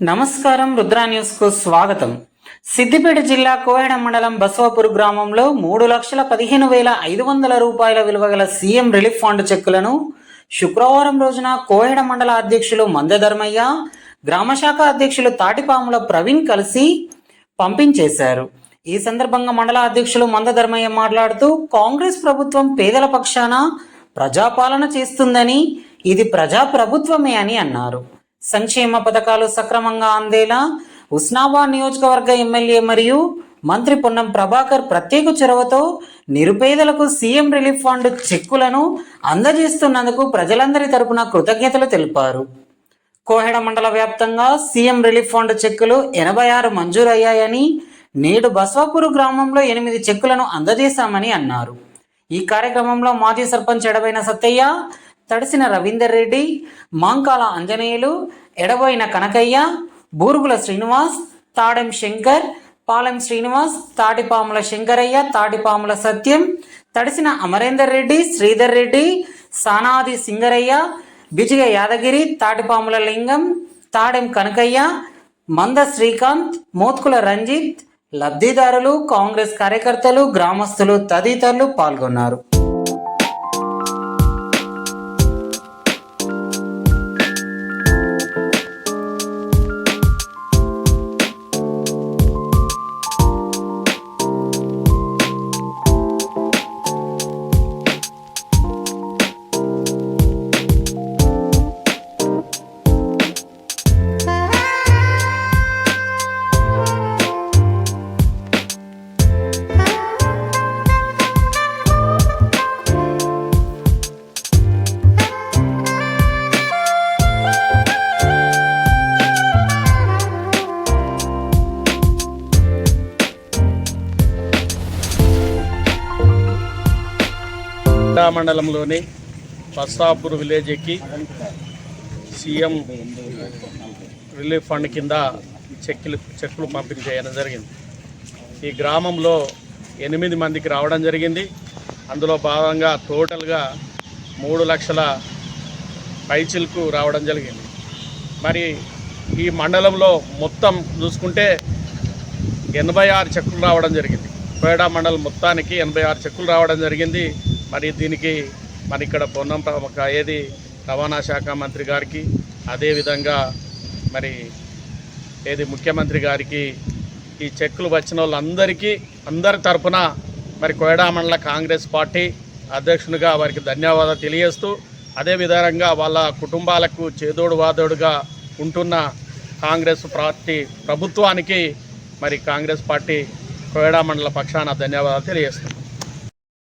నమస్కారం రుద్రా న్యూస్కు స్వాగతం. సిద్దిపేట జిల్లా కోహెడ మండలం బసవాపూర్ గ్రామంలో మూడు లక్షల పదిహేను వేల ఐదు వందల రూపాయల విలువ గల సీఎం రిలీఫ్ ఫండ్ చెక్కులను శుక్రవారం రోజున కోహెడ మండల అధ్యక్షులు మందధర్మయ్య గ్రామశాఖ అధ్యక్షులు తాటిపాముల ప్రవీణ్ కలిసి పంపించేశారు ఈ సందర్భంగా మండల అధ్యక్షులు మందధర్మయ్య మాట్లాడుతూ కాంగ్రెస్ ప్రభుత్వం పేదల పక్షాన ప్రజాపాలన చేస్తుందని ఇది ప్రజా ప్రభుత్వమే అని అన్నారు. సంక్షేమ పథకాలు సక్రమంగా అందేలా ఉస్నాబాద్ నియోజకవర్గ ఎమ్మెల్యే మరియు మంత్రి పొన్నం ప్రభాకర్ ప్రత్యేక చొరవతో నిరుపేదలకు సీఎం రిలీఫ్ ఫండ్ చెక్కులను అందజేస్తున్నందుకు ప్రజలందరి తరపున కృతజ్ఞతలు తెలిపారు. కోహెడ మండల వ్యాప్తంగా సీఎం రిలీఫ్ ఫండ్ చెక్కులు ఎనభై ఆరు మంజూరయ్యాయని నేడు బస్వాపూర్ గ్రామంలో ఎనిమిది చెక్కులను అందజేశామని అన్నారు. ఈ కార్యక్రమంలో మాజీ సర్పంచ్ ఎడబైన సత్తయ్య తడిసిన రవీందర్ రెడ్డి మాంకాల అంజనేయులు ఎడబోయిన కనకయ్య బూరుగుల శ్రీనివాస్ తాడెం శంకర్ పాలెం శ్రీనివాస్ తాటిపాముల శంకరయ్య తాటిపాముల సత్యం తడిసిన అమరేందర్ రెడ్డి శ్రీధర్ రెడ్డి సానాది సింగరయ్య బిజిగ యాదగిరి తాటిపాముల లింగం తాడెం కనకయ్య మంద శ్రీకాంత్ మోత్కుల రంజిత్ లబ్ధిదారులు కాంగ్రెస్ కార్యకర్తలు గ్రామస్తులు తదితరులు పాల్గొన్నారు. కొండా మండలంలోని బస్తాపూర్ విలేజ్ ఎక్కి సీఎం రిలీఫ్ ఫండ్ కింద చెక్కులు చెక్కులు పంపిణీ చేయడం జరిగింది. ఈ గ్రామంలో ఎనిమిది మందికి రావడం జరిగింది. అందులో భాగంగా టోటల్గా మూడు లక్షల పైచిలకు రావడం జరిగింది. మరి ఈ మండలంలో మొత్తం చూసుకుంటే ఎనభై ఆరు చెక్కులు రావడం జరిగింది. కోయడా మండలం మొత్తానికి ఎనభై ఆరు చెక్కులు రావడం జరిగింది. మరి దీనికి మరి ఇక్కడ పొన్నం ఒక ఏది రవాణా శాఖ మంత్రి గారికి అదేవిధంగా మరి ఏది ముఖ్యమంత్రి గారికి ఈ చెక్కులు వచ్చిన వాళ్ళందరికీ అందరి తరఫున మరి కోయడా మండల కాంగ్రెస్ పార్టీ అధ్యక్షునిగా వారికి ధన్యవాదాలు తెలియజేస్తూ అదేవిధంగా వాళ్ళ కుటుంబాలకు చేదోడు వాదోడుగా ఉంటున్న కాంగ్రెస్ పార్టీ ప్రభుత్వానికి మరి కాంగ్రెస్ పార్టీ కోయడా మండల పక్షాన ధన్యవాదాలు తెలియజేస్తుంది